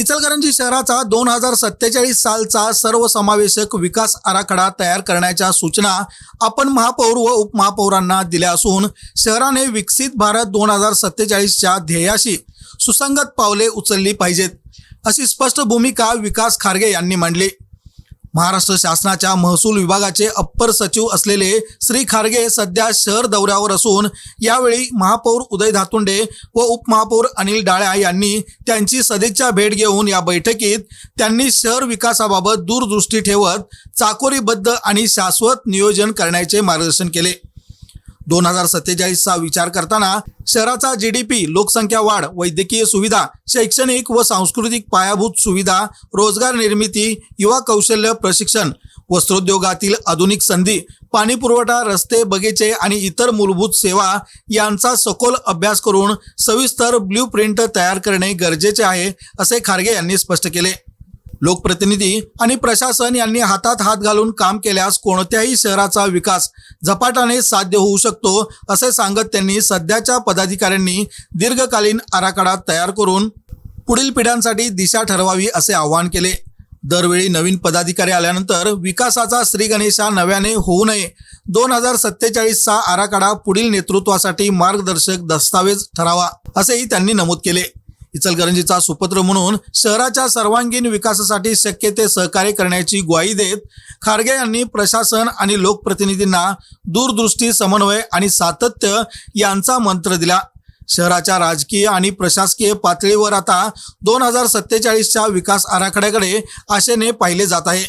इचलकरंजी शहराचा दोन हजार सत्तेचाळीस सालचा सर्वसमावेशक विकास आराखडा तयार करण्याच्या सूचना आपण महापौर व उपमहापौरांना दिल्या असून शहराने विकसित भारत दोन हजार सत्तेचाळीसच्या ध्येयाशी सुसंगत पावले उचलली पाहिजेत अशी स्पष्ट भूमिका विकास खारगे यांनी मांडली. महाराष्ट्र शासनाच्या महसूल विभागाचे अप्पर सचिव असलेले श्री खारगे सध्या शहर दौऱ्यावर असून यावेळी महापौर उदय धातुंडे व उपमहापौर अनिल डाळ्या यांनी त्यांची सदिच्छा भेट घेऊन या बैठकीत त्यांनी शहर विकासाबाबत दूरदृष्टी ठेवत चाकोरीबद्ध आणि शाश्वत नियोजन करण्याचे मार्गदर्शन केले. दोन हजार सत्तेचाळीसचा विचार करताना शहराचा जी डी पी लोकसंख्या वाढ वैद्यकीय सुविधा शैक्षणिक व सांस्कृतिक पायाभूत सुविधा रोजगार निर्मिती युवा कौशल्य प्रशिक्षण वस्त्रोद्योगातील आधुनिक संधी पाणी पुरवठा रस्ते बगीचे आणि इतर मूलभूत सेवा यांचा सखोल अभ्यास करून सविस्तर ब्ल्यू प्रिंट तयार करणे गरजेचे आहे असे खारगे यांनी स्पष्ट केले. लोकप्रतिनिधी आणि प्रशासन यांनी हातात हात घालून काम केल्यास कोणत्याही शहराचा विकास झपाट्याने साध्य होऊ शकतो असे सांगत त्यांनी सध्याच्या पदाधिकाऱ्यांनी दीर्घकालीन आराखडा तयार करून पुढील पिढ्यांसाठी दिशा ठरवावी असे आवाहन केले. दरवेळी नवीन पदाधिकारी आल्यानंतर विकासाचा श्रीगणेशा नव्याने होऊ नये. दोन हजार सत्तेचाळीसचा आराखडा पुढील नेतृत्वासाठी मार्गदर्शक दस्तावेज ठरावा असेही त्यांनी नमूद केले. इचलकरंजीचा सुपुत्र म्हणून शहराच्या सर्वांगीण विकासासाठी शक्य ते सहकार्य करण्याची ग्वाही देत खारगे यांनी प्रशासन आणि लोकप्रतिनिधींना दूरदृष्टी समन्वय आणि सातत्य यांचा मंत्र दिला. शहराच्या राजकीय आणि प्रशासकीय पातळीवर आता दोन हजार सत्तेचाळीसच्या विकास आराखड्याकडे आशेने पाहिले जात आहे.